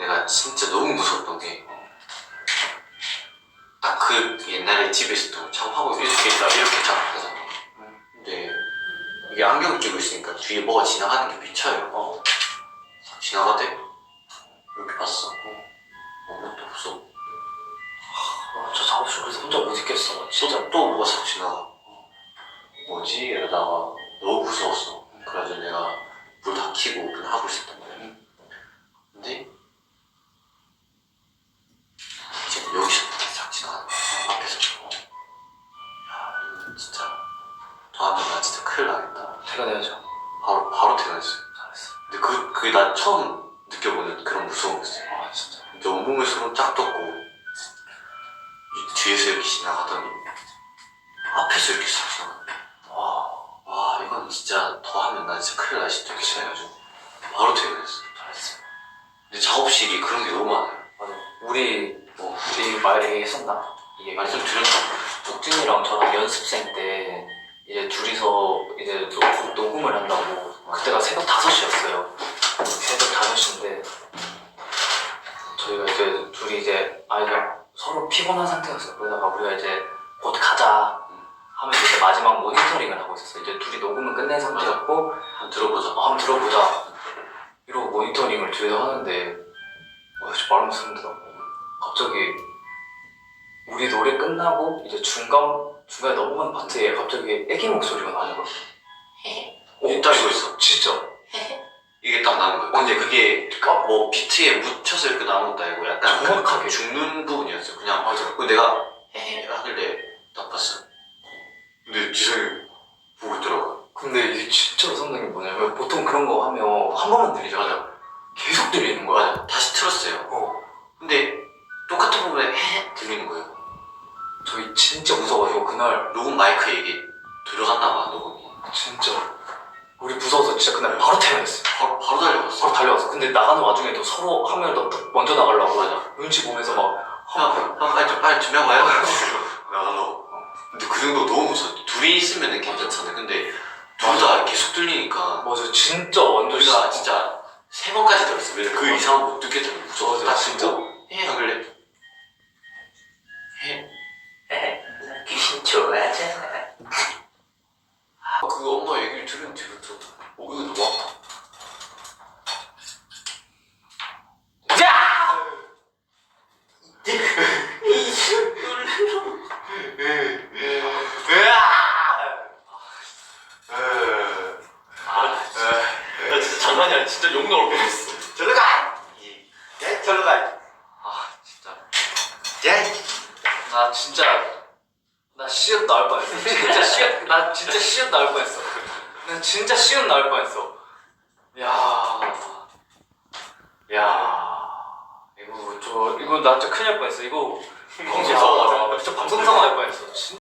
내가 진짜 너무 무서웠던 게 딱 그 옛날에 집에서도 작업하고 이렇게 있다 이렇게 작업하잖아 근데 이게 안경 끼고 있으니까 뒤에 뭐가 지나가는 게 비쳐요 어. 지나가대 이렇게 봤어 어. 아무것도 없어 아, 저 작업실 그래서 혼자 못 있겠어. 진짜. 또 뭐가 싹 지나가 뭐지? 이러다가 너무 무서웠어 그래가지고 내가 불 다 켜고 그냥 하고 있었단 퇴근해야죠. 바로 바로 퇴근했어요 잘했어. 근데 그, 그게 난 처음 느껴보는 그런 무서움이었어요 아, 진짜. 근데 온몸에 소름 쫙 돋고 이 뒤에서 이렇게 지나가더니 앞에서 이렇게 싹 지나가 와, 와 이건 진짜 더 하면 나 진짜 큰일 날 수도 있겠다 해가지고 바로 퇴근했어 잘했어. 근데 작업실이 그런 게 너무 많아요 맞아. 우리, 뭐 우리 말 얘기했었나? 이게 말씀 드렸나? 덕진이랑 저랑 연습생 때 이제 둘이서 이제 녹- 녹음을 한다고. 그때가 새벽 5시였어요. 새벽 5시인데 저희가 이제 둘이 이제 아 이제 서로 피곤한 상태였어요. 그러다가 우리가 이제 곧 가자. 하면서 이제 마지막 모니터링을 하고 있었어요. 이제 둘이 녹음은 끝낸 상태였고 한번 들어보자. 어, 한번 들어보자. 이러고 모니터링을 뒤에서 하는데 와 진짜 말하면 소름 돋아 갑자기 우리 노래 끝나고 이제 중간 중간에 넘어가는 파트에 갑자기 애기 목소리가 나는 오, 묻혀서 이렇게 나온 것도 아니고 약간 정확하게. 그 죽는 부분이었어요. 그냥 맞아 그 내가 헤헤 하길래 딱 봤어. 근데 지성이 보고 있더라고 근데 이게 진짜 무섭는 게 뭐냐면 보통 그런 거 하면 한 번만 들리잖아 맞아 계속 들리는 거야. 맞아 다시 틀었어요. 어. 근데 똑같은 부분에 헤헤 들리는 거예요. 저희 진짜 무서워가지고 그날 녹음 마이크에 이게 들어갔나 봐 녹음이. 진짜 우리 무서워서 진짜 그날 바로 퇴근했어요. 바로, 바로 달려갔어 바로 달려왔어. 근데 나가는 와중에도 서로 한 명이 더 먼저 나가려고 맞아. 눈치 보면서 막 형, 형 빨리 좀 빨리 준비하고 와요. 나가려고 근데 그 정도 너무 무서워. 둘이 있으면 괜찮잖아. 근데 둘 다 계속 들리니까. 맞아. 진짜 완전 우리가 진짜 세 번까지 들었어. 왜냐 그 이상은 못 듣겠다는 무서워서 맞아, 딱 진짜. 듣고 해 하길래? 해. 귀신 좋아하잖아 아, 그 엄마 얘기를 들으면 뒤부터 어 이거 너무 아파 야! 야 진짜 욕 나올 뻔했어. 저리 가! 예, 저리 가! 아 진짜. 예! 나 진짜 나 시옷 나올 뻔했어. 진짜 시옷 나 진짜 시옷 나올 뻔했어. 나 진짜 시옷 나올 뻔했어. 야, 야, 이거 저 이거 나 진짜 큰일 날 뻔했어. 이거 방송사고 야, 진짜 방송사고 날 뻔했어. 진